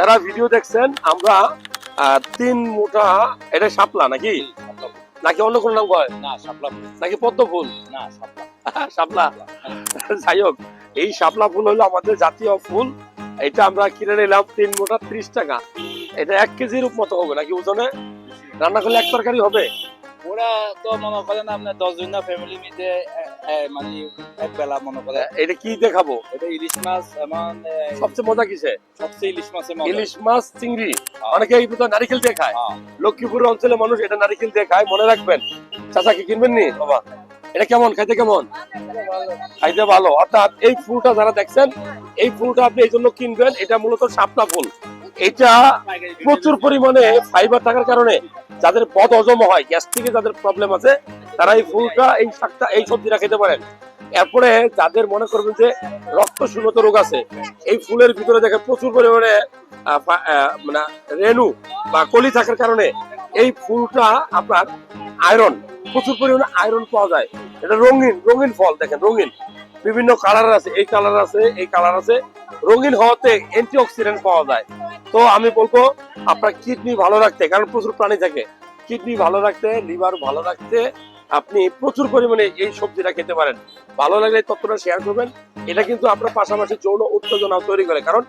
যারা ভিডিও দেখছেন আমরা তিন মোটা এটা শাপলা নাকি? নাকি অন্য কোনো নাম কয়? না শাপলা নাকি পদ্ম ফুল না শাপলা। শাপলা। যাই হোক এই শাপলা ফুল হলো আমাদের জাতীয় ফুল। এটা আমরা কিনে নিলাম তিন মোটা ত্রিশ টাকা। এটা এক কেজির মতো হবে নাকি ওজনে? রান্না করলে এক তরকারি হবে? ওরা তো মনে করেন আপনার দশ জন ফ্যামিলি মিলে এ- মানে এক বেলা মনে করে এটা কি দেখাবো? এটা ইলিশ মাছ এমন সবচেয়ে মজা কিসে সবচেয়ে ইলিশ মাছের মজা। ইলিশ মাছ চিংড়ি। হ্যাঁ। অনেকে এই নারিকেল দিয়ে খায়। হ্যাঁ। লক্ষ্মীপুর অঞ্চলে মানুষ এটা নারিকেল দিয়ে খায়। মনে রাখবেন। চাচা কি কিনবেন নি? বাবা। এটা কেমন? খাইতে কেমন? খাইতে ভালো। অর্থাৎ এই ফুলটা যারা দেখছেন এই ফুলটা আপনি এই জন্য কিনবেন। এটা মূলত শাপলা ফুল। এটা প্রচুর পরিমাণে ফাইবার থাকার কারণে যাদের পদ হজম হয় গ্যাস্ট্রিকে যাদের প্রবলেম আছে তারা এই ফুলটা এই শাকটা, এই সবজিটা খেতে পারেন। এরপরে যাদের মনে করবেন যে রক্ত শূন্যত রোগ আছে, এই ফুলের ভিতরে দেখে প্রচুর পরিমাণে মানে রেণু বা কলি থাকার কারণে এই ফুলটা আপনার আয়রন প্রচুর পরিমাণে আয়রন পাওয়া যায়। এটা রঙিন রঙিন ফল, দেখেন রঙিন। বিভিন্ন কালার আছে, এই কালার আছে, এই কালার আছে। রঙিন হওয়াতে অ্যান্টি অক্সিডেন্ট পাওয়া যায়। তো আমি বলব, আপনার কিডনি ভালো রাখতে, কারণ প্রচুর প্রাণী থাকে কিডনি ভালো রাখতে লিভার ভালো রাখতে, আপনি প্রচুর পরিমাণে এই সবজিটা খেতে পারেন। ভালো লাগলে তথ্যটা শেয়ার করবেন। এটা কিন্তু আপনার পাশাপাশি যৌন উত্তেজনা তৈরি করে, কারণ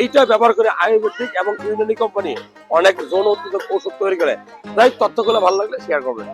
এইটা ব্যবহার করে আয়ুর্বেদিক এবং ইউনানি কোম্পানি অনেক যৌন উত্তেজক ওষুধ তৈরি করে। তাই তথ্যগুলো ভালো লাগলে শেয়ার করবেন।